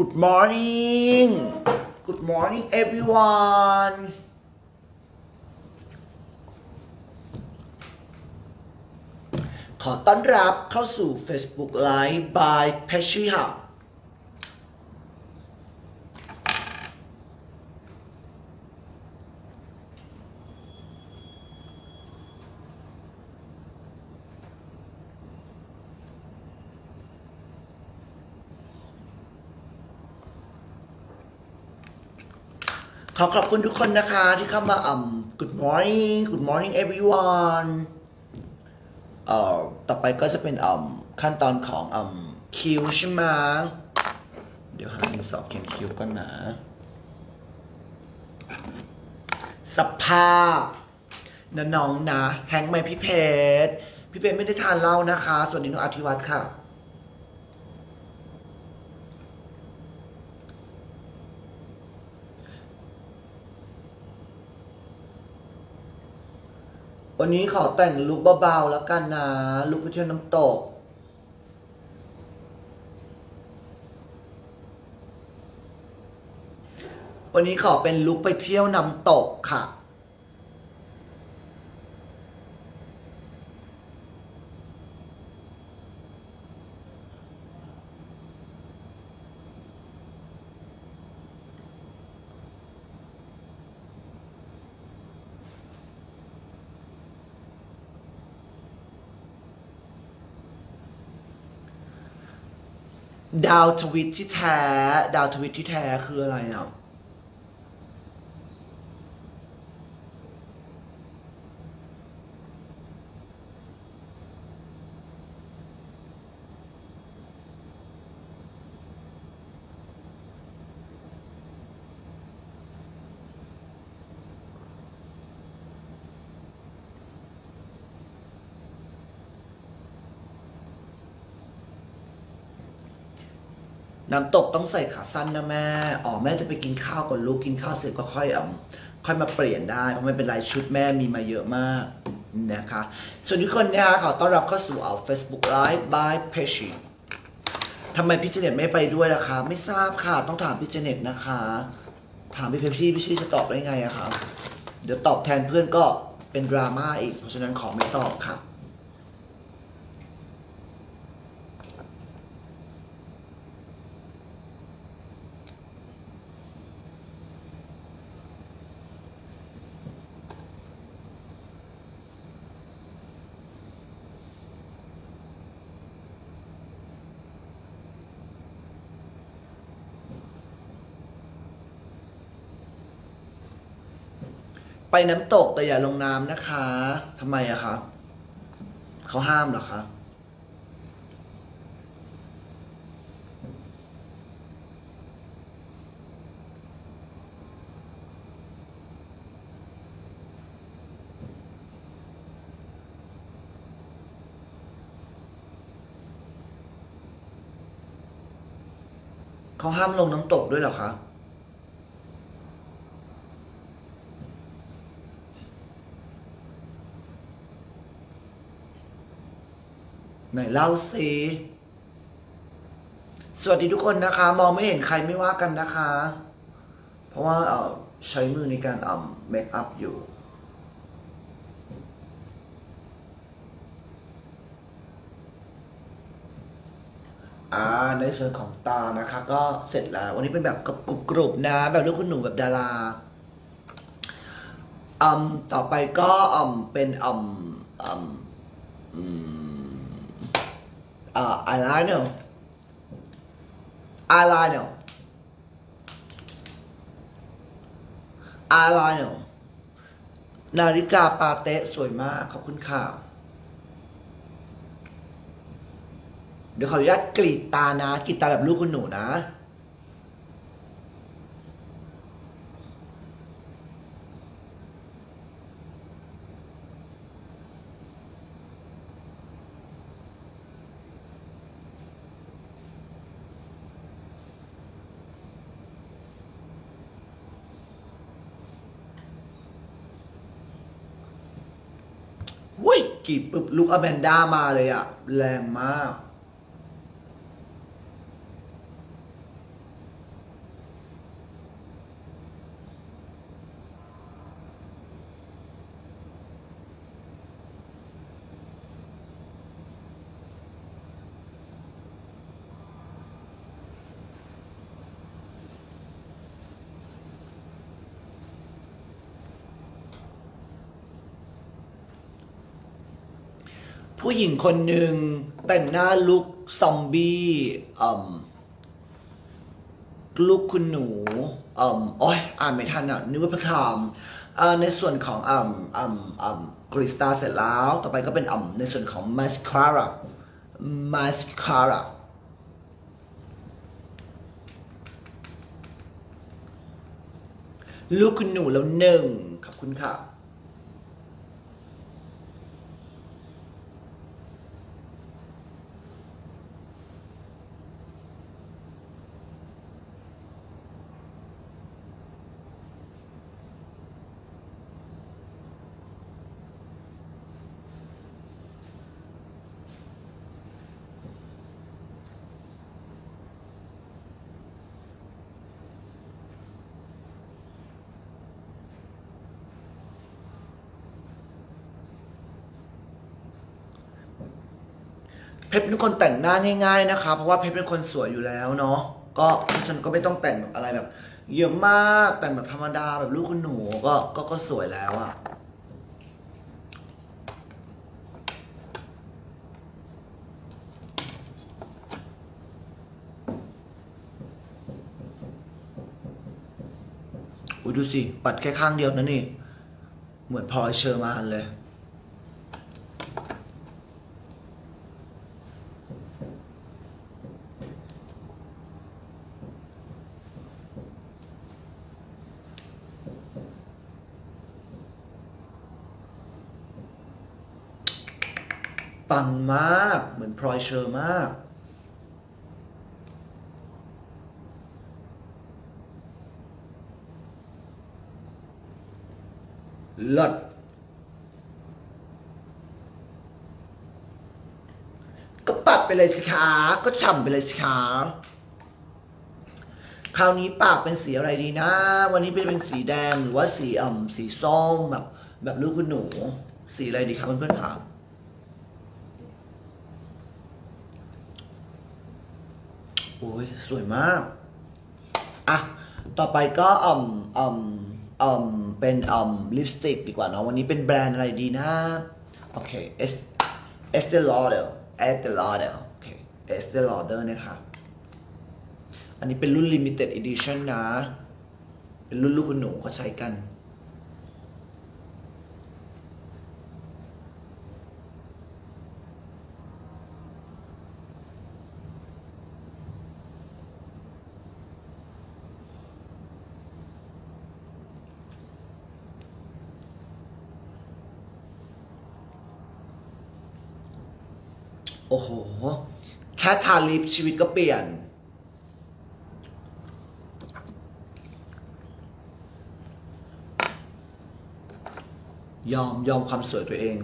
Good morning Good morning everyone ขอต้อนรับเข้าสู่ Facebook Live by p a s h i Hub ขอขอบคุณทุกคนนะคะที่เข้ามาอ่ำ Good morning Good morning everyone เอ่อต่อไปก็จะเป็นอ่ำขั้นตอนของอ่ำคิวใช่ไหมเดี๋ยวหาดินสอเขียนคิวกันนะสภาพนะน้องนะ แฮงค์ไหมพี่เพชรพี่เพชรไม่ได้ทานเหล้านะคะ ส่วนนี้น้องอธิวัตรค่ะ วันนี้ขอแต่งลุคเบาๆแล้วกันนะลุคไปเที่ยวน้ำตก วันนี้ขอเป็นลุคไปเที่ยวน้ำตกค่ะ ดาวทวิตที่แท้ ดาวทวิตที่แท้คืออะไรอะ น้ำตกต้องใส่ขาสั้นนะแม่ อ๋อแม่จะไปกินข้าวก่อนลูกกินข้าวเสร็จก็ค่อยเอาค่อยมาเปลี่ยนได้ เพราะไม่เป็นไรชุดแม่มีมาเยอะมากนะคะ ส่วนทุกคนนะคะขอต้อนรับเข้าสู่เอา Facebook Live by p a s h i ทำไมพี่เจเน็ตไม่ไปด้วยล่ะคะ ไม่ทราบค่ะ ต้องถามพี่เจเน็ตนะคะ ถามพี่เพปซี่พี่ชี่จะตอบได้ไงอะคะ เดี๋ยวตอบแทนเพื่อนก็เป็นดราม่าอีก เพราะฉะนั้นขอไม่ตอบค่ะ ไปน้ำตกแต่อย่าลงน้ำนะคะทำไมอะคะเขาห้ามเหรอคะเขาห้ามลงน้ำตกด้วยเหรอคะ ไหนเล่าสิสวัสดีทุกคนนะคะ มองไม่เห็นใครไม่ว่ากันนะคะ เพราะว่าเออใช้มือในการอ่ำเมคอัพอยู่อ่าในส่วนของตานะคะ ก็เสร็จแล้ว วันนี้เป็นแบบกรุบๆนะ แบบลูกคุณหนูแบบดาราอืมต่อไปก็อืมเป็นอมอืมอืม อ่า eyeliner eyeliner eyeliner นาฬิกาปาเตะสวยมาก ขอบคุณค่ะ เดี๋ยวขออนุญาตกรีดตานะกรีดตาแบบลูกคุณหนูนะ วุ้ยกรีดปุ๊บลูกอแมนด้ามาเลยอะแรงมาก ผู้หญิงคนหนึ่งแต่งหน้าลุคซอมบี้อืมลุคคุณหนูอืมโอ้ยอ่านไม่ทันอะนึกว่าพระคำอ่าในส่วนของอืมอืมอืมกริสตาเสร็จแล้ว ต่อไปก็เป็นอืมในส่วนของมาสคาร่ามาสคาร่าลูกคุณหนูแล้วหนึ่งขอบคุณค่ะ เพชรเป็นคนแต่งหน้าง่าย ๆนะคะ เพราะว่าเพชรเป็นคนสวยอยู่แล้วเนาะก็ฉันก็ไม่ต้องแต่งแบบอะไรแบบ เยอะมากแต่งแบบธรรมดาแบบลูกคุณหนูก็ก็ก็สวยแล้วอะอุ้ยดูสิ ปัดแค่ข้างเดียวนะนี่ เหมือนพลอยเชอร์มานเลย ปังมาก เหมือนพลอยเชอร์มาก เลิศก็ปัดไปเลยสิคะก็ฉ่ำไปเลยสิคะคราวนี้ปากเป็นสีอะไรดีนะ วันนี้เป็นเป็นสีแดงหรือว่าสีอ่ำสีส้มแบบแบบลูกคุณหนู สีอะไรดีครับเพื่อนๆถาม อ้ยสวยมาก อะ ต่อไปก็อ่อมอ่อมอ่อมเป็นอ่อมลิปสติกดีกว่าเนาะวันนี้เป็นแบรนด์อะไรดีนะ โอเค Es Estee Lauder Estee Lauder โอเค Estee Lauder นะครับอันนี้เป็นรุ่น limited edition นะ เป็นรุ่นลูกคุณหนูเขาใช้กัน โอ้โห แค่ทาลิปชีวิตก็เปลี่ยน ยอมยอมความสวยตัวเอง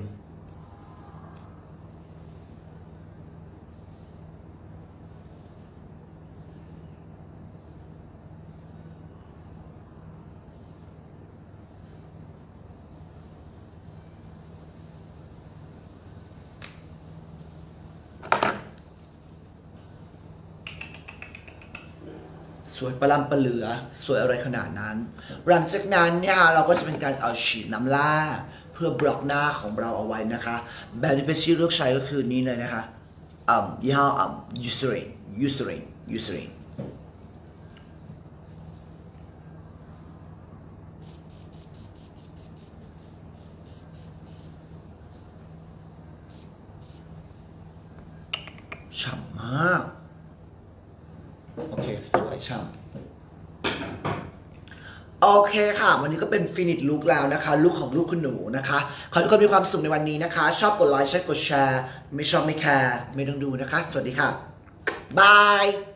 สวยประลำประเหลือ สวยอะไรขนาดนั้น หลังจากนั้นเนี่ยค่ะเราก็จะเป็นการเอาฉีดน้ำล่า เพื่อบล็อกหน้าของเราเอาไว้นะคะ แบบที่เป็นชื่อเลือกใช้ก็คือนี้เลยนะคะอ่ายี่ห้ออ่ายูสเรนยูสเรนยูสเรนฉ่ำมาก โอเค สวยช่ำโอเคค่ะ วันนี้ก็เป็นฟินิชลุกแล้วนะคะลุกของลูกคุณหนูนะคะขอให้ทุกคนมีความสุขในวันนี้นะคะ ชอบกดไลค์ใช่กดแชร์ ไม่ชอบไม่แคร์ไม่ต้องดูนะคะ สวัสดีค่ะบาย